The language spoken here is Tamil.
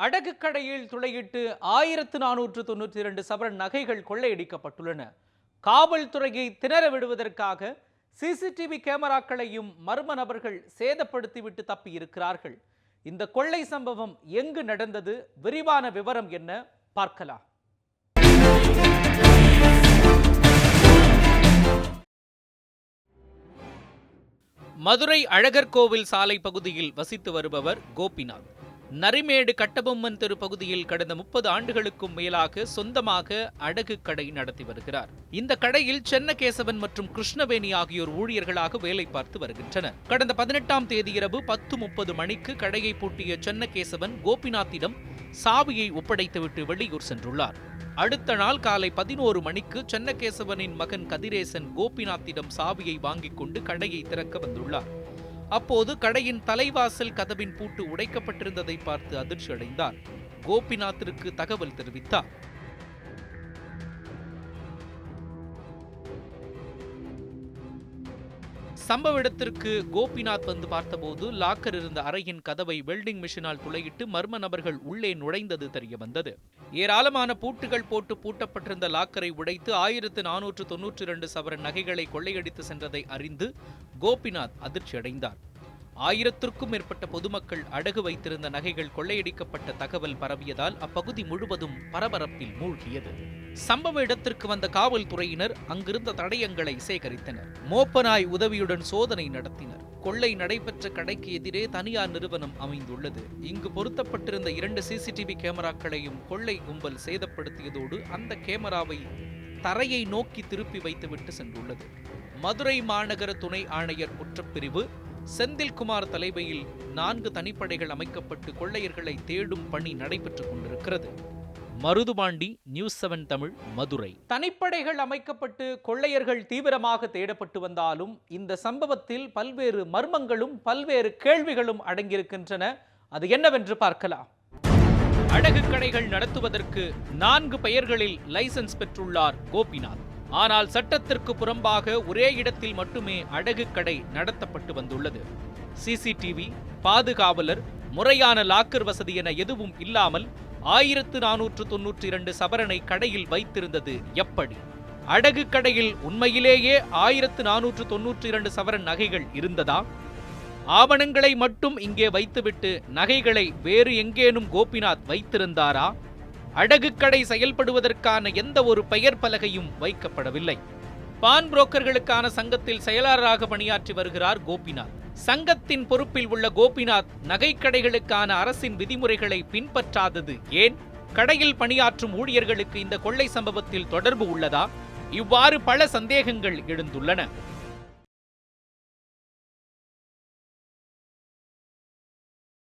அடகு கடையில் துளையிட்டு ஆயிரத்து நானூற்று தொண்ணூற்றி இரண்டு சவரன் நகைகள் கொள்ளையடிக்கப்பட்டுள்ளன. காவல்துறையை திணற விடுவதற்காக சிசிடிவி கேமராக்களையும் மர்ம நபர்கள் சேதப்படுத்திவிட்டு தப்பியிருக்கிறார்கள் இந்த கொள்ளை சம்பவம் எங்கு நடந்தது? விரிவான விவரம் என்ன? பார்க்கலாம். மதுரை அழகர் கோவில் சாலை பகுதியில் வசித்து வருபவர் கோபிநாத். நரிமேடு கட்டபொம்மன் தெரு பகுதியில் கடந்த முப்பது ஆண்டுகளுக்கும் மேலாக சொந்தமாக அடகு கடை நடத்தி வருகிறார். இந்த கடையில் சென்னகேசவன் மற்றும் கிருஷ்ணவேணி ஆகியோர் ஊழியர்களாக வேலை பார்த்து வருகின்றனர். கடந்த பதினெட்டாம் தேதி இரவு பத்து முப்பது மணிக்கு கடையை பூட்டிய சென்னகேசவன் கோபிநாத்திடம் சாவியை ஒப்படைத்துவிட்டு வெளியூர் சென்றுள்ளார். அடுத்த நாள் காலை பதினோரு மணிக்கு சென்னகேசவனின் மகன் கதிரேசன் கோபிநாத்திடம் சாவியை வாங்கிக் கொண்டு கடையை திறக்க வந்துள்ளார். அப்போது கடையின் தலைவாசல் கதவின் பூட்டு உடைக்கப்பட்டிருந்ததை பார்த்து அதிர்ச்சி அடைந்தார் கோபிநாத்திற்கு தகவல் தெரிவித்தார். சம்பவ இடத்திற்கு கோபிநாத் வந்து பார்த்தபோது லாக்கர் இருந்த அறையின் கதவை வெல்டிங் மிஷினால் துளையிட்டு மர்ம நபர்கள் உள்ளே நுழைந்தது தெரிய வந்தது. ஏராளமான பூட்டுகள் போட்டு பூட்டப்பட்டிருந்த லாக்கரை உடைத்து ஆயிரத்து நானூற்று தொன்னூற்றி இரண்டு சவரன் நகைகளை கொள்ளையடித்து சென்றதை அறிந்து கோபிநாத் அதிர்ச்சி அடைந்தார் ஆயிரத்திற்கும் மேற்பட்ட பொதுமக்கள் அடகு வைத்திருந்த நகைகள் கொள்ளையடிக்கப்பட்ட தகவல் பரவியதால் அப்பகுதி முழுவதும் பரபரப்பில் மூழ்கியது. சம்பவ இடத்திற்கு வந்த காவல்துறையினர் அங்கிருந்த தடயங்களை சேகரித்தனர். மோப்பனாய் உதவியுடன் சோதனை நடத்தினர். கொள்ளை நடைபெற்ற கடைக்கு எதிரே தனியார் நிறுவனம் அமைந்துள்ளது. இங்கு பொருத்தப்பட்டிருந்த இரண்டு சிசிடிவி கேமராக்களையும் கொள்ளை கும்பல் சேதப்படுத்தியதோடு அந்த கேமராவை தரையை நோக்கி திருப்பி வைத்துவிட்டு சென்றுள்ளது. மதுரை மாநகர துணை ஆணையர் குற்றப்பிரிவு செந்தில்குமார் தலைமையில் நான்கு தனிப்படைகள் அமைக்கப்பட்டு கொள்ளையர்களை தேடும் பணி நடைபெற்றுக் கொண்டிருக்கிறது. Marudhupandi news seven Tamil Madurai. தனிப்படைகள் அமைக்கப்பட்டு கொள்ளையர்கள் தீவிரமாக தேடப்பட்டு வந்தாலும் இந்த சம்பவத்தில் பல்வேறு மர்மங்களும் பல்வேறு கேள்விகளும் அடங்கியிருக்கின்றன. அது என்னவென்று பார்க்கலாம். அடகு கடைகள் நடத்துவதற்கு நான்கு பெயர்களில் லைசென்ஸ் பெற்றுள்ளார் கோபிநாத். ஆனால் சட்டத்திற்கு புறம்பாக ஒரே இடத்தில் மட்டுமே அடகு கடை நடத்தப்பட்டு வந்துள்ளது. சிசிடிவி பாதுகாவலர் முறையான லாக்கர் வசதி என எதுவும் இல்லாமல் ஆயிரத்து நானூற்று தொன்னூற்றி இரண்டு சவரனை கடையில் வைத்திருந்தது எப்படி? அடகு கடையில் உண்மையிலேயே ஆயிரத்து நானூற்று தொன்னூற்றி இரண்டு சவரன் நகைகள் இருந்ததா? ஆவணங்களை மட்டும் இங்கே வைத்துவிட்டு நகைகளை வேறு எங்கேனும் கோபிநாத் வைத்திருந்தாரா? அடகு கடை செயல்படுவதற்கான எந்த ஒரு பெயர் பலகையும் வைக்கப்படவில்லை. பான் புரோக்கர்களுக்கான சங்கத்தில் செயலாளராக பணியாற்றி வருகிறார் கோபிநாத். சங்கத்தின் பொறுப்பில் உள்ள கோபிநாத் நகைக்கடைகளுக்கான அரசின் விதிமுறைகளை பின்பற்றாதது ஏன்? கடையில் பணியாற்றும் ஊழியர்களுக்கு இந்த கொள்ளை சம்பவத்தில் தொடர்பு உள்ளதா? இவ்வாறு பல சந்தேகங்கள் எழுந்துள்ளன.